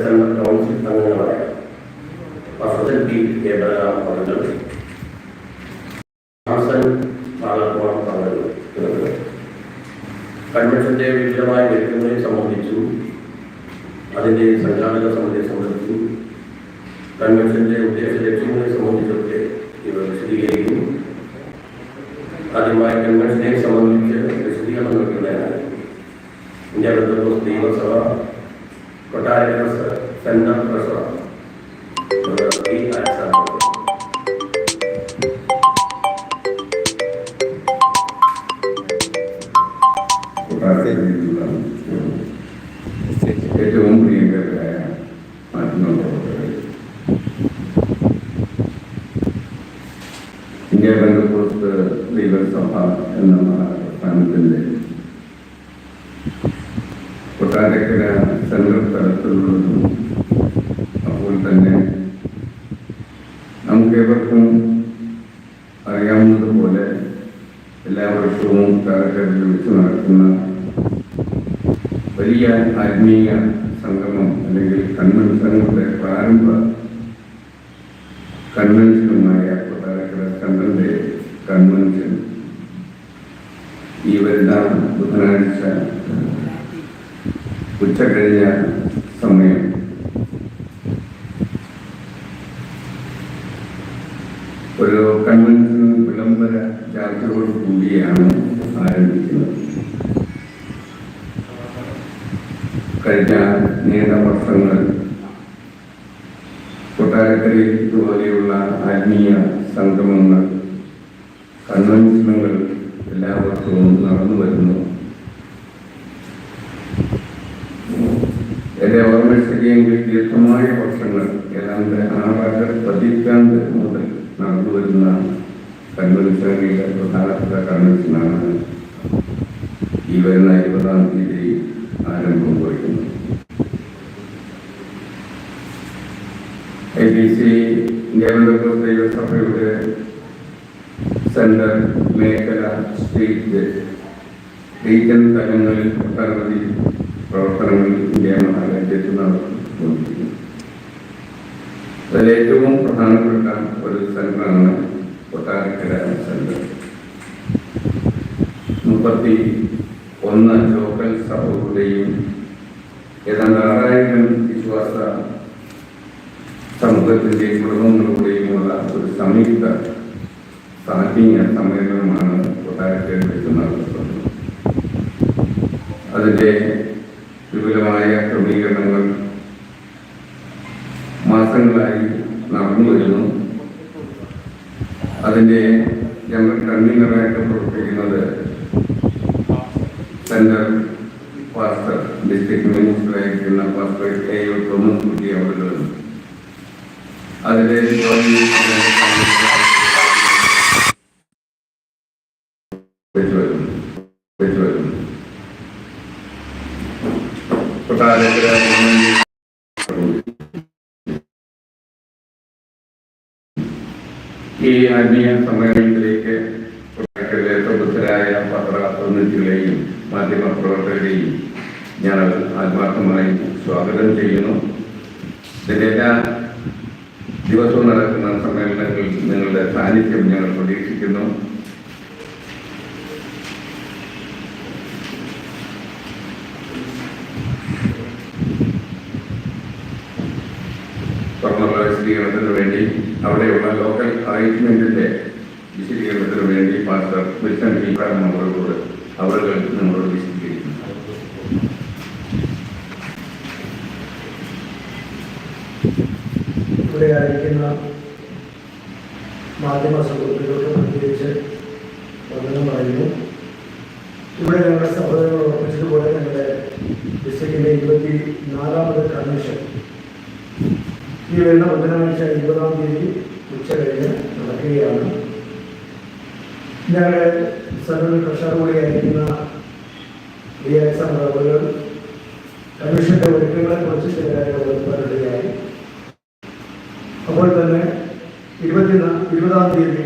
Council അംഗങ്ങളായ Vasanthan P Devaram പറഞ്ഞു ഹാസൻ ബാലകുമാർ പറഞ്ഞു കൺവെൻഷന്റെ വിപുലമായ വ്യക്തികളെ സംബന്ധിച്ചു അതിൻ്റെ സംഘാടക സമിതിയെ സംബന്ധിച്ചു കൺവെൻഷന്റെ ഉദ്ദേശ ലക്ഷ്യങ്ങളെ സംബന്ധിച്ചൊക്കെ ഇവർ വിശദീകരിക്കുന്നു ആദ്യമായി കൺവെൻഷനെ സംബന്ധിച്ച് വിശദീകരണം നൽകുന്നതിനാണ് ഇന്ത്യ ബന്ധുക്കൾ നിയമസഭ കൊട്ടാര സെൻട്രൽ ട്രഷറർ പി കൊട്ടാരക്കരയിലുള്ള ഏറ്റവും പ്രിയങ്കരായ മാധ്യമപ്രവർത്തകർ ഇന്ത്യ ബന്ധപ്പുറത്ത് ദൈവസഭ എന്ന പ്രസ്ഥാനത്തിന്റെ കൊട്ടാരക്കര സെൻട്രൽ തലത്തിലുള്ളതും അപ്പോൾ നമുക്ക് ഏവർക്കും അറിയാവുന്നതുപോലെ എല്ലാ വർഷവും കാലഘട്ടത്തിൽ വെച്ച് നടക്കുന്ന വലിയ ആത്മീയ സംഗമം അല്ലെങ്കിൽ കൺവെൻഷനുകളുടെ പ്രാരംഭ കൺവെൻഷനുമായ കൊട്ടാരക്കര സെൻട്രലിന്റെ കൺവെൻഷൻ ഈ വരുന്ന ബുധനാഴ്ച ഉച്ച കഴിഞ്ഞ സമയം ഒരു കൺവെൻഷൻ വിളംബര ചാർജോട് കൂടിയാണ് ആരംഭിക്കുന്നത്. കഴിഞ്ഞ നീണ്ട വർഷങ്ങൾ കൊട്ടാരക്കരയിൽ ഇതുപോലെയുള്ള ആത്മീയ സംഗമങ്ങൾ കൺവെൻഷനുകൾ എല്ലാ വർഷവും നടന്നു വരുന്നു. എന്റെ ഓർമ്മ ശരിയെങ്കിൽ ദീർഘമായ വർഷങ്ങൾ ഏതാണ്ട് ആറര പതിറ്റാണ്ട് മുതൽ വരുന്ന കൺവെൻഷനുകളിലെ പ്രധാനപ്പെട്ട കൺവെൻഷനാണ് ഈ വരുന്ന ഇരുപതാം തീയതി ആരംഭം കുറിക്കുന്നത് ഐ ബി സി ദേവനഗർ ദൈവസഭയുടെ സെന്റർ മേഖല സ്റ്റേറ്റ് റീജിയൻ തലങ്ങളിൽ ഒട്ടനവധി പ്രവർത്തനങ്ങൾ ഇന്ത്യ മഹാരാജ്യത്ത് നടത്തിക്കൊണ്ടിരിക്കുന്നു. അതിൽ ഏറ്റവും പ്രധാനപ്പെട്ട ഒരു സെന്ററാണ് കൊട്ടാരക്കര സെന്റർ. മുപ്പത്തി ഒന്ന് ലോക്കൽ സഭകളുടെയും ഏതാണ്ട് ആറായിരം വിശ്വാസ സമൂഹത്തിന്റെയും കുടുംബങ്ങളുടെയുമുള്ള ഒരു സംയുക്ത സാഹിത്യ സമ്മേളനമാണ് കൊട്ടാരക്കരയിൽ വെച്ച് നടത്തുന്നത്. അതിന്റെ വിപുലമായ ക്രമീകരണങ്ങൾ മാസങ്ങളായി നടന്നു വരുന്നു. അതിന്റെ ഞങ്ങൾ കൺവീനറായിട്ട് പ്രവർത്തിക്കുന്നത് central pastor district മിനിസ്റ്ററായിരിക്കുന്ന pastor A U Thomas Kutty അവരുടെ അതിലെ ഈ ആത്മീയ സമ്മേളനത്തിലേക്ക് പ്രബുദ്ധരായ പത്ര പ്രതിനിധികളെയും മാധ്യമ പ്രവർത്തകരെയും ഞാൻ ആത്മാർത്ഥമായി സ്വാഗതം ചെയ്യുന്നു. ഇതിന്റെ എല്ലാ ദിവസവും നടക്കുന്ന സമ്മേളനങ്ങളിൽ നിങ്ങളുടെ സാന്നിധ്യം ഞങ്ങൾ പ്രതീക്ഷിക്കുന്നു. വിശദീകരണത്തിന് വേണ്ടി അവിടെയുള്ള ലോക്കൽ അറേഞ്ച്മെന്റിന്റെ വിശദീകരണത്തിന് വേണ്ടി പാസ്റ്റർ വിൽസൺ പി നമ്മളോട് അവർ നമ്മളോട് വിശദീകരിക്കുന്നു. ഇവിടെ ആയിരിക്കുന്ന മാധ്യമ സുഹൃത്തുക്കൾക്ക് പ്രത്യേകിച്ച് വന്ദനം പറയുന്നു ഇവിടെ ഞങ്ങളുടെ സഹോദരങ്ങൾ ഓർമ്മിച്ചതുപോലെ ഞങ്ങളുടെ ഡിസ്ട്രിക്റ്റിന്റെ ഇരുപത്തി നാലാമത് കൺവെൻഷൻ വരുന്ന ബുധനാഴ്ച ഇരുപതാം തീയതി ഉച്ച കഴിഞ്ഞ് നടക്കുകയാണ്. ഞങ്ങളുടെ സെൻട്രൽ ട്രഷറർ കൂടിയായിരിക്കുന്ന ഡി എക്സ് എം റബ്ബുകൾ കമ്മീഷന്റെ ഒരുക്കങ്ങളെ കുറിച്ച് ചില അപ്പോൾ തന്നെ ഇരുപത്തി ഇരുപതാം തീയതി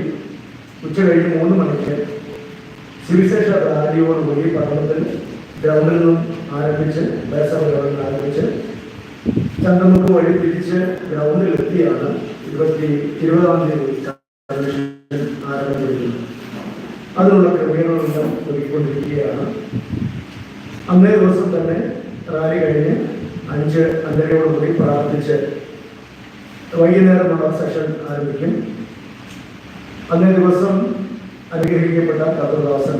ഉച്ച കഴിഞ്ഞ് മൂന്ന് മണിക്ക് സുവിശേഷ റാലിയോടുകൂടി പട്ടണത്തിൽ ഗ്രൗണ്ടിൽ നിന്നും ആരംഭിച്ച് ദേശസഭകളിൽ നിന്ന് ആരംഭിച്ച് ചന്തമുക്ക് വഴി തിരിച്ച് ഗ്രൗണ്ടിലെത്തിയാണ് ഇരുപത്തി ഇരുപതാം തീയതി അതിനുള്ള ക്രമീകരണങ്ങളെല്ലാം ഒരുക്കിക്കൊണ്ടിരിക്കുകയാണ്. അന്നേ ദിവസം തന്നെ റാലി കഴിഞ്ഞ് അഞ്ച് അഞ്ചരയോടുകൂടി പ്രാർത്ഥിച്ച് വൈകുന്നേരമുള്ള സെഷൻ ആരംഭിക്കും. അന്നേ ദിവസം അനുഗ്രഹിക്കപ്പെട്ട കഥദാസൻ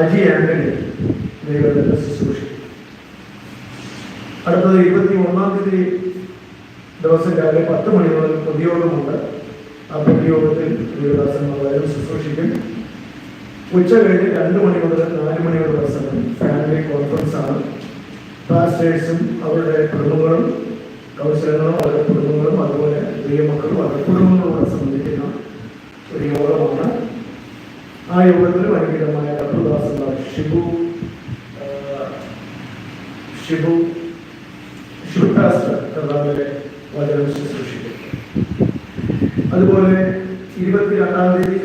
അജി ആന്റണി ദൈവത്തിന്റെ ശുശ്രൂഷിക്കും അടുത്തത് ഇരുപത്തി ഒന്നാം തീയതി ദിവസം രാവിലെ പത്ത് മണി മുതൽ പൊതുയോഗമുണ്ട്. ആ പൊതുയോഗത്തിൽ ദൈവദാസൻ ശുശ്രൂഷിക്കും. ഉച്ച കഴിഞ്ഞ് രണ്ട് മണി മുതൽ നാല് മണി ദിവസം ഫാമിലി കോൺഫറൻസ് ആണ്. പാസ്റ്റേഴ്സും അവരുടെ കുടുംബങ്ങളും കൗൺസിലറുകളും അവരുടെ കുടുംബങ്ങളും അതുപോലെ പ്രിയമക്കളും അവരുടെ കുടുംബങ്ങളോട് സംബന്ധിക്കുന്ന ഒരു യോഗമാണ്. ആ യോഗത്തിൽ ഭയങ്കരമായ കർത്തദാസൻ ദാസന്മാർ ഷിബു ഷിബു പാസ്റ്റർ കർത്താവിലെ വചനം ശുശ്രൂഷിക്കും അതുപോലെ ഇരുപത്തിരണ്ടാം തീയതി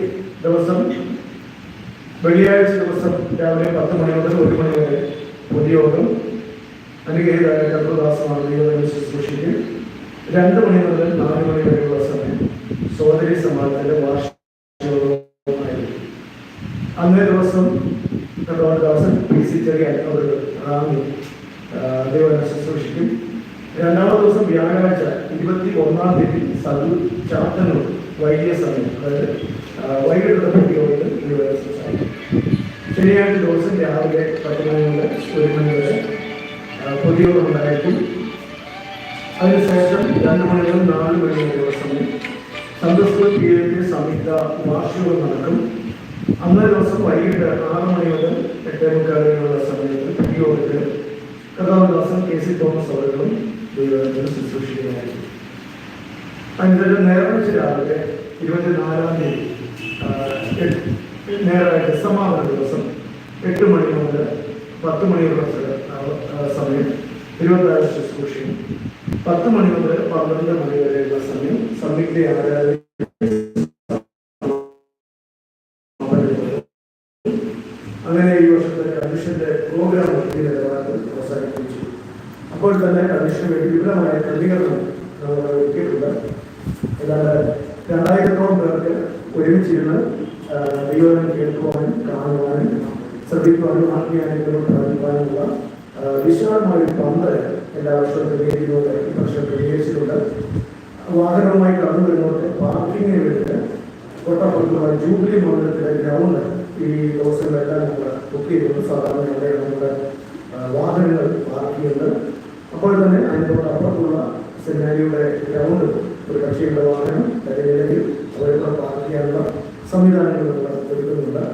ദിവസം വെള്ളിയാഴ്ച ദിവസം രാവിലെ പത്ത് മണി മുതൽ ഒരു മണി വരെ പൊതുയോഗം. അനുഗ്രഹീതായ കർത്തദാസമാണ് ദൈവം ശുശ്രൂഷിക്കും രണ്ട് മണി മുതൽ നാല് മണി വരെയുള്ള സമയം സോദരി സമാജത്തിന്റെ വാർഷികമായിരിക്കും അന്നേ ദിവസം കർത്തദാസൻ പി സി ചെറിയ അവർ റാമി ദൈവം ശുശ്രൂഷിക്കും രണ്ടാമത്തെ ദിവസം വ്യാഴാഴ്ച ഇരുപത്തി ഒന്നാം തീയതി സതു ചാത്തന്നൂർ വൈകിയ സമയം. അതായത് വൈകിട്ടുള്ള കുട്ടിയോട് ഇവിടെ സംസാരിക്കും ശനിയാഴ്ച ദിവസം രാവിലെ പത്ത് ഒരു മണി വരെ പൊതുയോഗം ഉണ്ടായിരിക്കും. അതിനുശേഷം രണ്ട് മണി നാല് മണി വരെയുള്ള സമയം സന്തോഷ് പി സംയുക്ത വാർഷികം നടക്കും. അന്നേ ദിവസം വൈകിട്ട് ആറ് മണി മുതൽ എട്ടേ മുക്കാലുള്ള സമയത്ത് പൊതുയോഗത്തിൽ കഥാവിലാസം കെ സി തോമസ് അവരുടെ ദൈവത്തിന് ശുശ്രൂഷിക്കുന്നതായിരിക്കും അതിനുശേഷം ഞായറാഴ്ച രാവിലെ ഇരുപത്തിനാലാം തീയതി ഞായറാഴ്ച സമാപന ദിവസം എട്ട് മണി മുതൽ പത്ത് മണി വരെ സമയം ഇരുപത്താറ് ശുശ്രൂഷയും പത്ത് മണി മുതൽ പന്ത്രണ്ട് മണി വരെയുള്ള സമയം സംയുക്ത ആരാധന അങ്ങനെ ഈ വർഷത്തെ കമ്മീഷന്റെ പ്രോഗ്രാം നിലവാരത്തിൽ അവസാനിപ്പിച്ചു. അപ്പോൾ തന്നെ കമ്മീഷന് വേണ്ടി വിപുലമായ ക്രമീകരണം നമ്മൾ ഒരുക്കിയിട്ടുണ്ട്. രണ്ടായിരത്തോളം പേർക്ക് ഒരുമിച്ചിരുന്ന് ദൈവം കേൾക്കുവാനും കാണുവാനും ശ്രദ്ധിക്കുവാനും ആത്മീയാനുകളും പ്രാപിക്കുവാനുമുള്ള ആ, വിശാലമായ ഒരു പന്ത് എല്ലാ വർഷവും ക്രമീകരിക്കുന്നത് ഈ വർഷം ക്രമീകരിച്ചിട്ടുണ്ട്. വാഹനവുമായി കടന്നു വരുന്നവർക്ക് പാർക്കിങ്ങിന് വേണ്ടിയിട്ട് തൊട്ടപ്പുറത്തുള്ള ജൂബിലി മണ്ഡലത്തിലെ ഗ്രൗണ്ട് ഈ ദിവസങ്ങളെല്ലാം നമ്മൾ ബുക്ക് ചെയ്തിട്ടുണ്ട്. സാധാരണ നമ്മുടെ വാഹനങ്ങൾ പാർക്ക് ചെയ്യുന്നത് അപ്പോൾ തന്നെ അതിന്റെ അപ്പുറത്തുള്ള സെമിനാരിയുടെ ഗ്രൗണ്ട് ഒരു കക്ഷിയുടെ വാഹനം നിലയിൽ അവരെല്ലാം പാർക്ക് ചെയ്യാനുള്ള സംവിധാനങ്ങൾ നമ്മൾ ഒരുക്കുന്നുണ്ട്.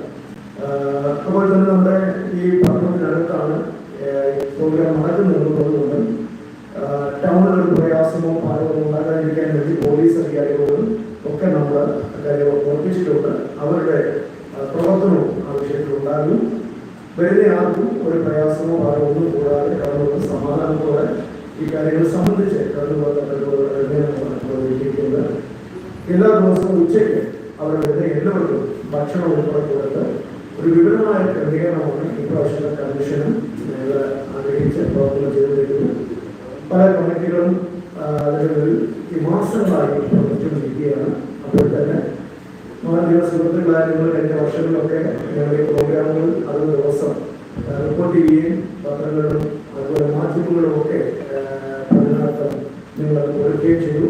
അപ്പോൾ തന്നെ നമ്മുടെ ഈ പട്ടണത്തിനടുത്താണ് പ്രോഗ്രാം നടക്കുന്നതെന്ന് ടൗണിൽ ഒരു പ്രയാസമോ പാലമോ ഉണ്ടാകാതിരിക്കാൻ വേണ്ടി പോലീസ് അധികാരികളോടും ഒക്കെ നമ്മൾ കാര്യങ്ങൾ ഓർപ്പിച്ചിട്ടുണ്ട് അവരുടെ പ്രവർത്തനവും ആ വിഷയത്തിൽ ഉണ്ടാകും വെറുതെ ആർക്കും ഒരു പ്രയാസമോ ആരോഗ്യമോ കൂടാതെ കടന്നു സമാധാനത്തോടെ ഈ കാര്യങ്ങൾ സംബന്ധിച്ച് കടന്നു പോകുന്ന എല്ലാ ദിവസവും ഉച്ചയ്ക്ക് വരുന്ന എല്ലാവർക്കും ഭക്ഷണം ഉൾപ്പെടെ കൊടുത്ത് ഒരു വിപുലമായ ക്രമീകരണമാണ് ഇപ്രാവശ്യത്തെ കമ്മീഷനും ആഗ്രഹിച്ച് പ്രവർത്തനം ചെയ്തിരിക്കുന്നു പല കമ്മിറ്റികളും അതിനുള്ളിൽ ഈ മാസങ്ങളായി പ്രവർത്തിച്ചുകൊണ്ടിരിക്കുകയാണ് അപ്പോൾ തന്നെ സുഹൃത്തുക്കളായ നിങ്ങൾ കഴിഞ്ഞ വർഷങ്ങളിലൊക്കെ ഞങ്ങളുടെ പ്രോഗ്രാമുകൾ അത് റിപ്പോർട്ട് ചെയ്യുകയും പത്രങ്ങളിലും അതുപോലെ മാധ്യമങ്ങളിലും ഒക്കെ ആ, പഠനാർത്ഥം നിങ്ങൾ ഒരുക്കുകയും ചെയ്തു.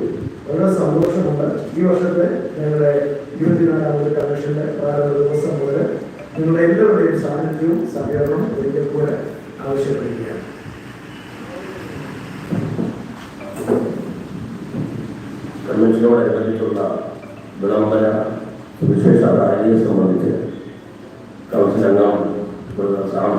വളരെ സന്തോഷമുണ്ട്. ഈ വർഷത്തെ ഞങ്ങളുടെ ഇരുപത്തിനാലാമത് കമ്മീഷന്റെ പ്രാരംഭ ദിവസം മുതൽ നിങ്ങളുടെ എല്ലാവരുടെയും സാന്നിധ്യവും സഹകരണവും ഒരിക്കൽ കൂടെ ആവശ്യപ്പെടുകയാണ്. കൺവെൻഷനോടനുബന്ധിച്ചുള്ള വിളംബര സുവിശേഷ റാലിയെ സംബന്ധിച്ച്